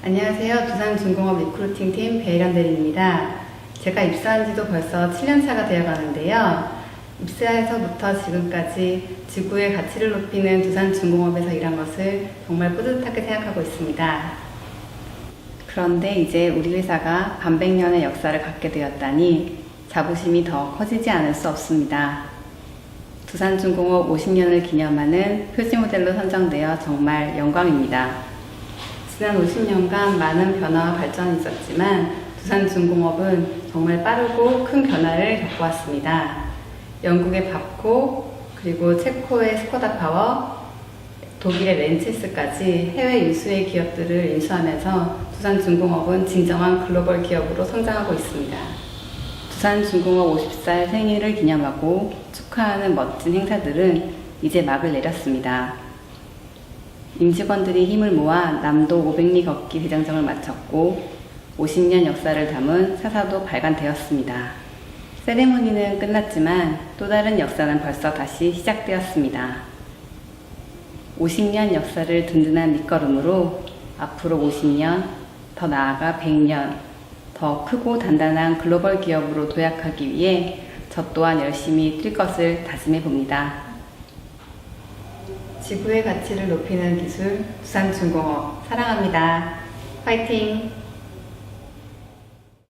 안녕하세요. 두산중공업 리크루팅팀 배일현 대리입니다. 제가 입사한 지도 벌써 7년차가 되어 가는데요. 입사해서부터 지금까지 지구의 가치를 높이는 두산중공업에서 일한 것을 정말 뿌듯하게 생각하고 있습니다. 그런데 이제 우리 회사가 반백년의 역사를 갖게 되었다니 자부심이 더 커지지 않을 수 없습니다. 두산중공업 50년을 기념하는 표지 모델로 선정되어 정말 영광입니다. 지난 50년간 많은 변화와 발전이 있었지만 두산중공업은 정말 빠르고 큰 변화를 겪어왔습니다. 영국의 밥코, 그리고 체코의 스코다 파워, 독일의 렌치스까지 해외 유수의 기업들을 인수하면서 두산중공업은 진정한 글로벌 기업으로 성장하고 있습니다. 두산중공업 50살 생일을 기념하고 축하하는 멋진 행사들은 이제 막을 내렸습니다. 임직원들이 힘을 모아 남도 500리 걷기 대장정을 마쳤고 50년 역사를 담은 사사도 발간되었습니다. 세레모니는 끝났지만 또 다른 역사는 벌써 다시 시작되었습니다. 50년 역사를 든든한 밑거름으로 앞으로 50년, 더 나아가 100년, 더 크고 단단한 글로벌 기업으로 도약하기 위해 저 또한 열심히 뛸 것을 다짐해 봅니다. 지구의 가치를 높이는 기술 두산중공업 사랑합니다. 파이팅!